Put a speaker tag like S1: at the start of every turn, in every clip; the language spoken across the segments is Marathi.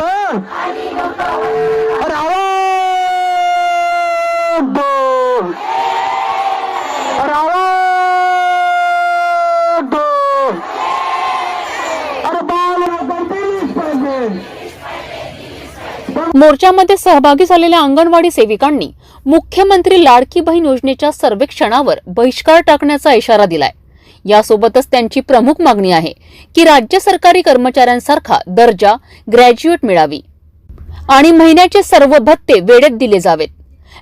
S1: दोन दोन अरे पाहिजे
S2: मोर्चामध्ये सहभागी झालेल्या अंगणवाडी सेविकांनी मुख्यमंत्री लाडकी बहीण योजनेच्या सर्वेक्षणावर बहिष्कार टाकण्याचा इशारा दिलाय. यासोबतच त्यांची प्रमुख मागणी आहे की राज्य सरकारी कर्मचाऱ्यांसारखा दर्जा ग्रॅज्युएट मिळावी. आणि महिन्याचे सर्व भत्ते वेळेत दिले जावेत.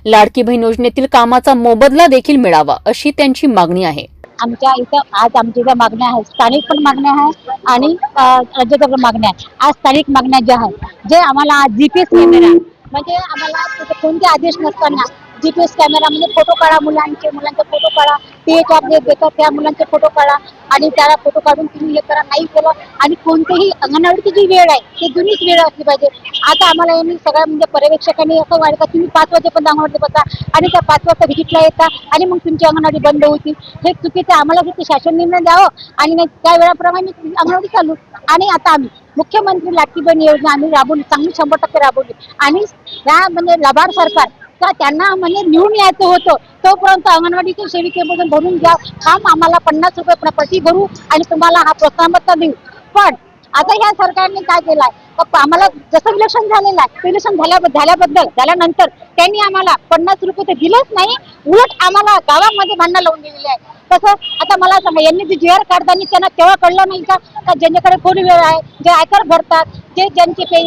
S2: लाडकी बहीण योजनेतील कामाचा मोबदला देखील मिळावा अशी त्यांची मागणी आहे.
S3: आमच्या इथं आज आमच्या इथं मागण्या आहेत. स्थानिक पण मागण्या आहे आणि राज्याच्या पण मागण्या आहे आज स्थानिक मागण्या ज्या आहेत जे आम्हाला जी पी एस म्हणजे आम्हाला कोणते आदेश नसताना जी पी एस कॅमेरा म्हणजे फोटो काढा मुलांचे मुलांचे फोटो काढा. ते एच देतात त्या मुलांचे फोटो काढा. आणि त्याला फोटो काढून तुम्ही हे करा नाही केलं आणि कोणतेही अंगणवाडीची जी वेळ आहे ती जुनीच वेळ असली पाहिजे. आता आम्हाला यांनी सगळ्या म्हणजे पर्यवेक्षकांनी असं वाटतं तुम्ही पाच वाजेपर्यंत अंगणवाडी बसा. आणि त्या पाच वाजता व्हिजिटला येता. आणि मग तुमची अंगणवाडी बंद होती. हे चुकीचं आम्हाला किती शासन निर्णय द्यावं. आणि नाही त्या वेळाप्रमाणे अंगणवाडी चालू. आणि आता आम्ही मुख्यमंत्री लाटकी बहीण योजना आम्ही राबवली. चांगली शंभर टक्के राबवली. आणि या म्हणजे लबाड सरकार का त्यांना म्हणजे निवडून यायचं होतं. तोपर्यंत अंगणवाडीच्या सेविकेमधून भरून घ्या. काम आम्हाला पन्नास रुपये प्रति भरू आणि तुम्हाला हा प्रोत्साहनपत्र देऊ. पण आता ह्या सरकारने काय केलाय? आम्हाला जसं इलेक्शन झालेलं आहे इलेक्शन झाल्या झाल्याबद्दल झाल्यानंतर त्यांनी आम्हाला पन्नास रुपये तर दिलंच नाही उलट आम्हाला गावामध्ये भांडणं लावून दिलेली आहे. तसं आता मला सांगा यांनी जे जी आर काढताना त्यांना तेव्हा कळलं नाही का? ज्यांच्याकडे फोर व्हीलर आहे जे आयकर भरतात जे ज्यांची पे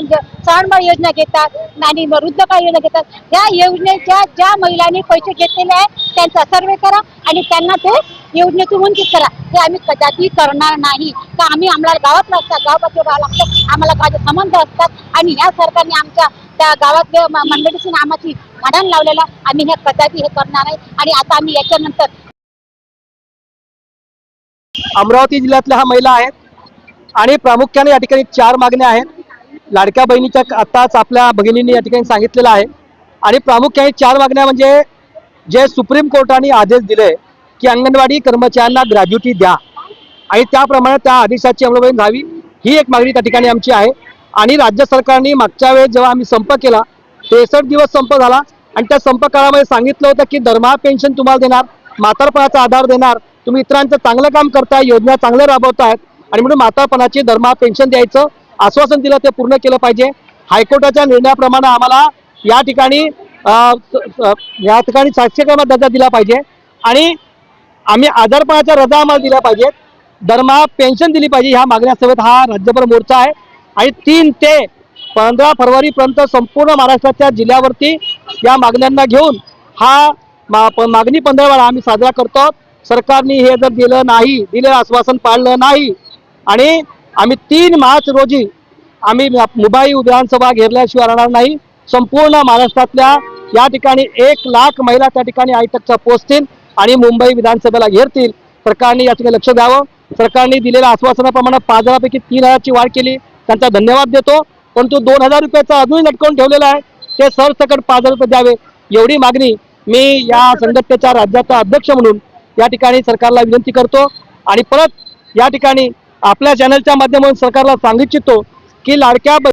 S3: सहानबाळ योजना घेतात आणि वृद्धकाळ योजना घेतात या योजनेच्या ज्या महिलांनी पैसे घेतलेले आहेत त्यांचा सर्वे करा आणि त्यांना ते योजनेतून वंचित करा. हे आम्ही कदाचित करणार नाही. का आम्ही आम्हाला गावात लागतात गावात राहावं लागतं आम्हाला गावाचे संबंध असतात. आणि या सरकारने आमच्या त्या गावातल्या मंडळीची नामाची भांडण लावलेला आम्ही हे कदापि हे करणार आहे आणि आता आम्ही याच्यानंतर
S4: अमरावती जिल्ह्यातल्या हा महिला आहेत आणि प्रामुख्याने या ठिकाणी चार मागण्या आहेत. लाडक्या बहिणीच्या आताच आपल्या भगिनींनी या ठिकाणी सांगितलेलं आहे. आणि प्रामुख्याने चार मागण्या म्हणजे जे सुप्रीम कोर्टाने आदेश दिले की अंगणवाडी कर्मचाऱ्यांना ग्रॅज्युटी द्या. आणि त्याप्रमाणे त्या आदेशाची अंमलबजावणी व्हावी. ही एक मागणी त्या ठिकाणी आमची आहे. आणि राज्य सरकारने मागच्या वेळेस जेव्हा आम्ही संप केला त्रेसष्ट दिवस संप झाला. आणि त्या संप काळामध्ये सांगितलं होतं की दरमहा पेन्शन तुम्हाला देणार म्हातारपणाचा आधार देणार तुम्ही इतरांचं चांगलं काम करताय योजना चांगल्या राबवतायत. आणि म्हणून म्हातारपणाची दरमहा पेन्शन द्यायचं आश्वासन दिलं ते पूर्ण केलं पाहिजे. हायकोर्टाच्या निर्णयाप्रमाणे आम्हाला या ठिकाणी या ठिकाणी साक्षीकरण दर्जा दिला पाहिजे. आणि आम्ही आजारपणाच्या रजा आम्हाला दिल्या पाहिजेत. दरमहा पेन्शन दिली पाहिजे ह्या मागण्यासोबत हा राज्यभर मोर्चा आहे. आणि तीन ते पंधरा फरवरीपर्यंत संपूर्ण महाराष्ट्राच्या जिल्ह्यावरती या मागण्यांना घेऊन हा मा प- मागणी पंधरवाडा आम्ही साजरा करतो. सरकारने हे जर दिलं नाही दिलेलं आश्वासन पाळलं नाही आणि आम्ही तीन मार्च रोजी आम्ही मुंबई विधानसभा घेरल्याशिवाय राहणार नाही. संपूर्ण महाराष्ट्रातल्या या ठिकाणी एक लाख महिला त्या ठिकाणी आयटकच्या पोचतील आणि मुंबई विधानसभेला घेरतील. सरकारने या ठिकाणी लक्ष द्यावं. सरकारने दिलेल्या आश्वासनाप्रमाणे पाच हजारापैकी तीन हजारची वाढ केली. त्यांचा धन्यवाद देतो. परंतु दोन हजार रुपयाचा अजूनही लटकवून ठेवलेला आहे. ते सरसकट पाच हजार रुपये द्यावे. एवढी मागणी मी या संघटनेच्या राज्याचा अध्यक्ष म्हणून या ठिकाणी सरकारला विनंती करतो. आणि परत या ठिकाणी आपल्या चॅनलच्या माध्यमातून सरकारला सांगू इच्छितो की लाडक्या ब-